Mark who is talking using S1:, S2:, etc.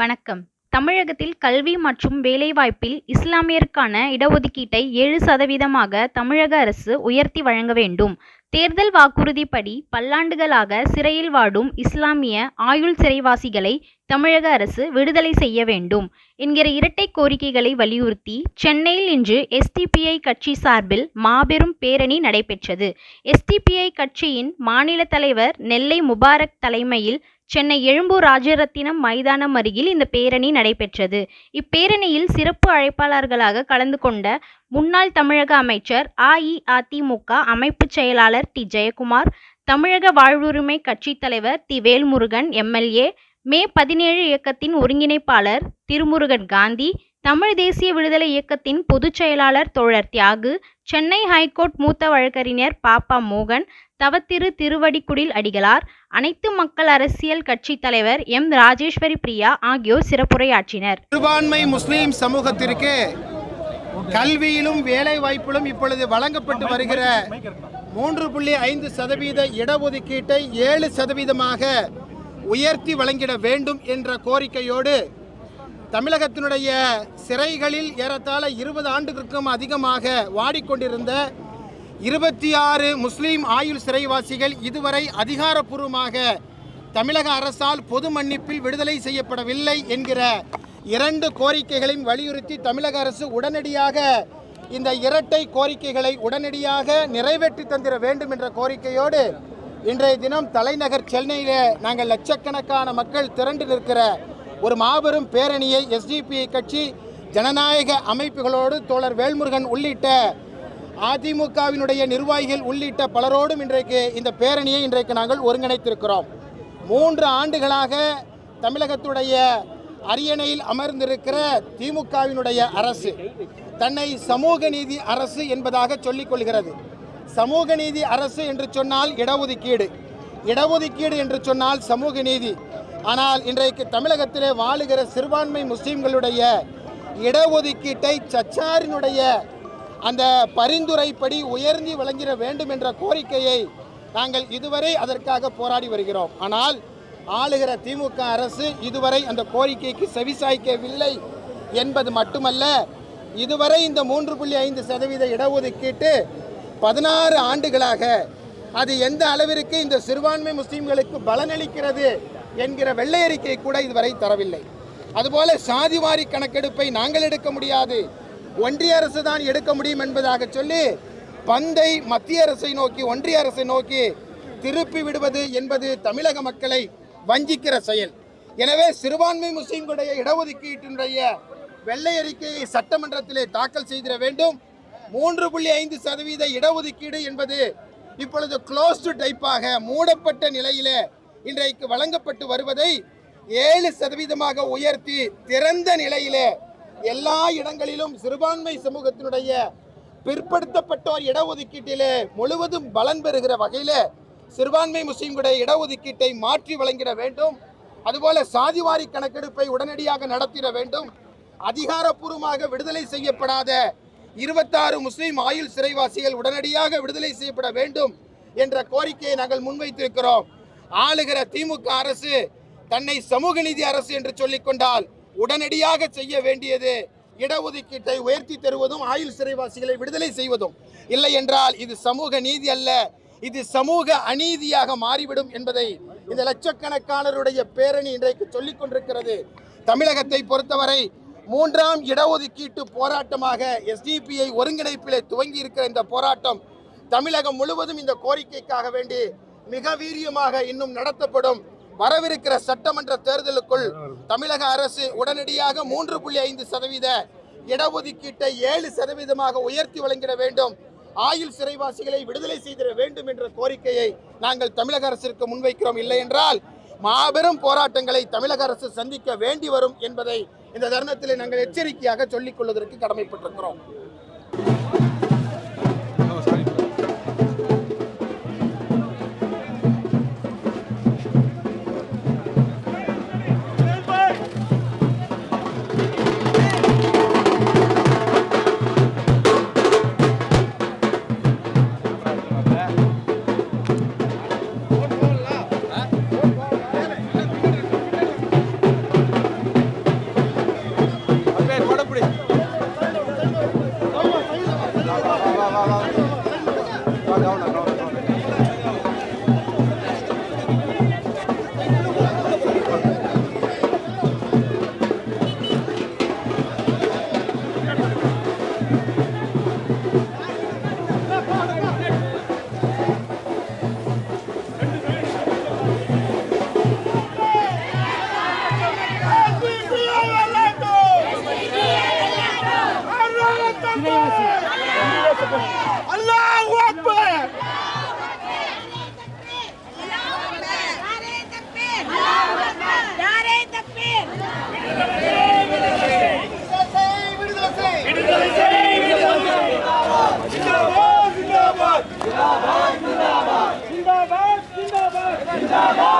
S1: வணக்கம். தமிழகத்தில் கல்வி மற்றும் வேலைவாய்ப்பில் இஸ்லாமியருக்கான இடஒதுக்கீட்டை ஏழு சதவீதமாக தமிழக அரசு உயர்த்தி வழங்க வேண்டும். தேர்தல் வாக்குறுதிப்படி பல்லாண்டுகளாக சிறையில் வாடும் இஸ்லாமிய ஆயுள் சிறைவாசிகளை தமிழக அரசு விடுதலை செய்ய வேண்டும் என்கிற இரட்டை கோரிக்கைகளை வலியுறுத்தி சென்னையில் இன்று எஸ்டிபிஐ கட்சி சார்பில் மாபெரும் பேரணி நடைபெற்றது. எஸ்டிபிஐ கட்சியின் மாநில தலைவர் நெல்லை முபாரக் தலைமையில் சென்னை எழும்பூர் ராஜரத்தினம் மைதானம் அருகில் இந்த பேரணி நடைபெற்றது. இப்பேரணியில் சிறப்பு அழைப்பாளர்களாக கலந்து கொண்ட முன்னாள் தமிழக அமைச்சர் அஇஅதிமுக அமைப்பு செயலாளர் டி. ஜெயக்குமார் தமிழக வாழ்வுரிமை கட்சித் தலைவர் தி. வேல்முருகன் எம்எல்ஏ மே பதினேழு இயக்கத்தின் ஒருங்கிணைப்பாளர் திருமுருகன் காந்தி தமிழ் தேசிய விடுதலை இயக்கத்தின் பொதுச் செயலாளர் தோழர் தியாகு சென்னை ஹைகோர்ட் மூத்த வழக்கறிஞர் பாப்பா மோகன் தவத்திரு திருவடிக்குடில் அடிகளார் அனைத்து மக்கள் அரசியல் கட்சி தலைவர் எம் ராஜேஸ்வரி பிரியா ஆகியோர் சிறப்புரையாற்றினர்.
S2: சிறுபான்மை முஸ்லீம் சமூகத்திற்கு கல்வியிலும் வேலை வாய்ப்பிலும் இப்பொழுது வழங்கப்பட்டு வருகிற மூன்று புள்ளி ஐந்து சதவீத இடஒதுக்கீட்டை ஏழு சதவீதமாக உயர்த்தி வழங்கிட வேண்டும் என்ற கோரிக்கையோடு தமிழகத்தினுடைய சிறைகளில் ஏறத்தாழ இருபது ஆண்டுகளுக்கும் அதிகமாக வாடிக்கொண்டிருந்த இருபத்தி ஆறு முஸ்லீம் ஆயுள் சிறைவாசிகள் இதுவரை அதிகாரப்பூர்வமாக தமிழக அரசால் பொது மன்னிப்பில் விடுதலை செய்யப்படவில்லை என்கிற இரண்டு கோரிக்கைகளையும் வலியுறுத்தி தமிழக அரசு உடனடியாக இந்த இரட்டை கோரிக்கைகளை உடனடியாக நிறைவேற்றி தந்திர வேண்டும் என்ற கோரிக்கையோடு இன்றைய தினம் தலைநகர் சென்னையில் நாங்கள் லட்சக்கணக்கான மக்கள் திரண்டு நிற்கிற ஒரு மாபெரும் பேரணியை எஸ்டிபிஐ கட்சி ஜனநாயக அமைப்புகளோடு தோழர் வேல்முருகன் உள்ளிட்ட அதிமுகவினுடைய நிர்வாகிகள் உள்ளிட்ட பலரோடும் இன்றைக்கு இந்த பேரணியை இன்றைக்கு நாங்கள் ஒருங்கிணைத்திருக்கிறோம். மூன்று ஆண்டுகளாக தமிழகத்துடைய அரியணையில் அமர்ந்திருக்கிற திமுகவினுடைய அரசு தன்னை சமூக நீதி அரசு என்பதாக சொல்லிக் கொள்கிறது. சமூக நீதி அரசு என்று சொன்னால் இடஒதுக்கீடு. இடஒதுக்கீடு என்று சொன்னால் சமூக நீதி. ஆனால் இன்றைக்கு தமிழகத்திலே வாழுகிற சிறுபான்மை முஸ்லீம்களுடைய இடஒதுக்கீட்டை சச்சாரினுடைய அந்த பரிந்துரைப்படி உயர்ந்தி விளங்கிட வேண்டும் என்ற கோரிக்கையை நாங்கள் இதுவரை அதற்காக போராடி வருகிறோம். ஆனால் ஆளுகிற திமுக அரசு இதுவரை அந்த கோரிக்கைக்கு செவிசாய்க்கவில்லை என்பது மட்டுமல்ல இதுவரை இந்த மூன்று புள்ளி ஐந்து சதவீத இடஒதுக்கீட்டு பதினாறு ஆண்டுகளாக அது எந்த அளவிற்கு இந்த சிறுபான்மை முஸ்லீம்களுக்கு பலனளிக்கிறது என்கிற வெள்ளை அறிக்கை கூட இதுவரை தரவில்லை. அதுபோல சாதிவாரி கணக்கெடுப்பை நாங்கள் எடுக்க முடியாது. ஒன்றிய அரசு தான் எடுக்க முடியும் என்பதாக சொல்லி பந்தை மத்திய அரசை நோக்கி ஒன்றிய அரசை நோக்கி திருப்பி விடுவது என்பது தமிழக மக்களை வஞ்சிக்கிற செயல். எனவே சிறுபான்மை முஸ்லீம்களுடைய இடஒதுக்கீட்டினுடைய வெள்ளை அறிக்கையை சட்டமன்றத்திலே தாக்கல் செய்திட வேண்டும். மூன்று புள்ளி ஐந்து சதவீத இடஒதுக்கீடு என்பது இப்பொழுது க்ளோஸ்டு டைப்பாக மூடப்பட்ட நிலையிலே இன்றைக்கு வழங்கப்பட்டு வருவதை ஏழு சதவீதமாக உயர்த்தி திறந்த நிலையிலே எல்லா இடங்களிலும் சிறுபான்மை சமூகத்தினுடைய பிற்படுத்தப்பட்டோர் இடஒதுக்கீட்டிலே முழுவதும் பலன் பெறுகிற வகையில் சிறுபான்மை முஸ்லீம்களுடைய இடஒதுக்கீட்டை மாற்றி வழங்கிட வேண்டும். அதுபோல சாதிவாரி கணக்கெடுப்பை உடனடியாக நடத்திட வேண்டும். அதிகாரப்பூர்வமாக விடுதலை செய்யப்படாத இருபத்தாறு முஸ்லீம் ஆயுள் சிறைவாசிகள் உடனடியாக விடுதலை செய்யப்பட வேண்டும் என்ற கோரிக்கையை நாங்கள் முன்வைத்திருக்கிறோம். ஆளுகிற திமுக அரசு தன்னை சமூக நீதி அரசு என்று சொல்லிக் கொண்டால் உடனடியாக செய்ய வேண்டியது இடஒதுக்கீட்டை உயர்த்தி தருவதும் ஆயுள் சிறைவாசிகளை விடுதலை செய்வதும் இல்லை என்றால் இது சமூக நீதி அல்ல. இது சமூக அநீதியாக மாறிவிடும் என்பதை இந்த லட்சக்கணக்கானருடைய பேரணி இன்றைக்கு சொல்லிக் கொண்டிருக்கிறது. தமிழகத்தை பொறுத்தவரை மூன்றாம் இடஒதுக்கீட்டு போராட்டமாக எஸ்டிபிஐ ஒருங்கிணைப்பிலே துவங்கி இருக்கிற இந்த போராட்டம் தமிழகம் முழுவதும் இந்த கோரிக்கைக்காக வேண்டி மிக வீரியமாக இன்னும் நடத்தப்படும். வரவிருக்கிற சட்டமன்ற தேர்தலுக்குள் தமிழக அரசு உடனடியாக மூன்று புள்ளி ஐந்து சதவீத இடஒதுக்கீட்டை ஏழு சதவீதமாக உயர்த்தி வழங்கிட வேண்டும். ஆயுள் சிறைவாசிகளை விடுதலை செய்திட வேண்டும் என்ற கோரிக்கையை நாங்கள் தமிழக அரசிற்கு முன்வைக்கிறோம். இல்லை என்றால் மாபெரும் போராட்டங்களை தமிழக அரசு சந்திக்க வேண்டி வரும் என்பதை இந்த தருணத்தில் நாங்கள் எச்சரிக்கையாக சொல்லிக் கொள்வதற்கு கடமைப்பட்டிருக்கிறோம்.
S3: जिंदाबाद